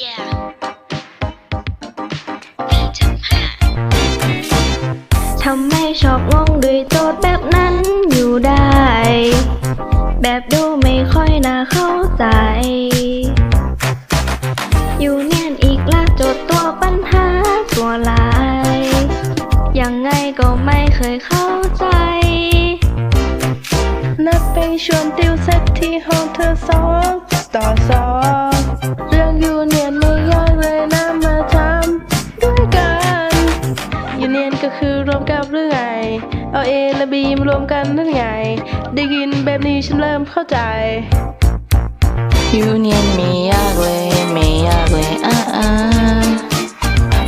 ทำให้ชอบงงด้วยโจทย์แบบนั้นอยู่ได้ แบบดูไม่ค่อยน่าเข้าใจ อยู่เนียนอีกละโจทย์ตัวปัญหาตัวลาย ยังไงก็ไม่เคยเข้าใจ นัดไปชวนติวเซตที่ห้องเธอสองต่อสอง ยูเนียนก็คือรวมกับเรื่องไง เอาเอและบีมารวมกันนั่นไง ได้ยินแบบนี้ฉันเริ่มเข้าใจ ยูเนียนไม่ยากเลยไม่ยากเลยอะอะ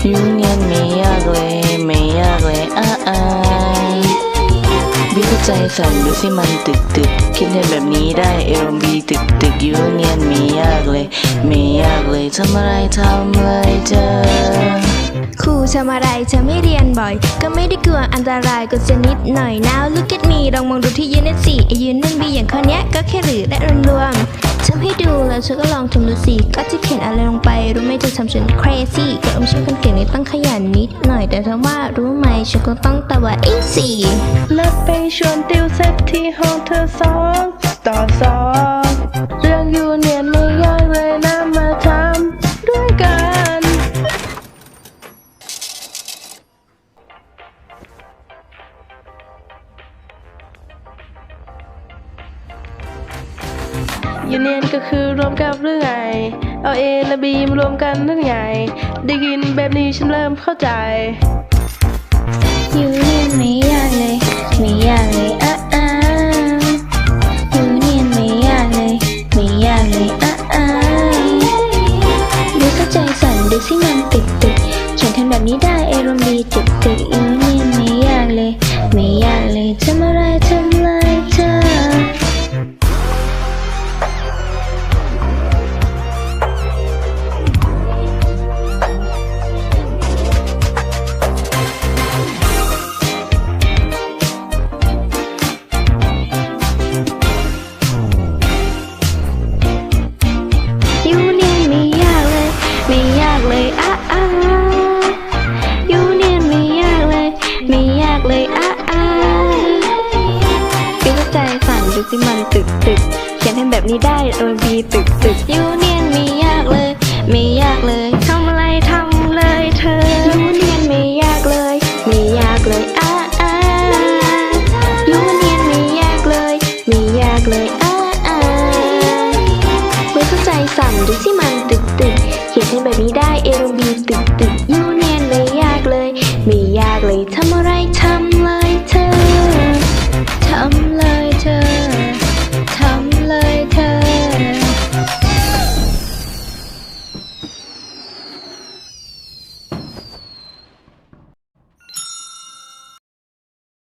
ยูเนียนไม่ยากเลยไม่ยากเลยอะอะวิเข้าใจสั่นดูสิมันตึกตึกคิดเห็นแบบนี้ได้เอรมบีตึกตึกยูเนียนม่ยากเลยไม่ยากเลยทำอะไรทำเลยเธอ ครูทำอะไรเธอไม่เรียนบ่อย ก็ไม่ได้กลัวอันตรายก็จะนิดหน่อย now look at me ลองมองดูที่ยืนนั่นสิไอยืนนั่นบีอย่างข้อเนี้ยก็แค่หรือและรวมๆทำให้ดูแล้วเธอก็ลองทำดูสิก็จะเขียนอะไรลงไป รู้ไหมเธอทำฉัน crazy ก็ไม่ใช่คนเก่งนี่ต้องขยันนิดหน่อย แต่เธอว่ารู้ไหมฉันก็ต้องตอบว่า easy นัดไปชวนติวเซตที่ห้องเธอสองต่อสอง ยูเนียนก็คือรวมกับเรื่องไงเอาเอและบีมารวมกันเรื่องไงได้ยินแบบนี้ฉันเริ่มเข้าใจยูเนียนไม่ยาก แบบนี้ได้โดนบีตึกตึกยูเนี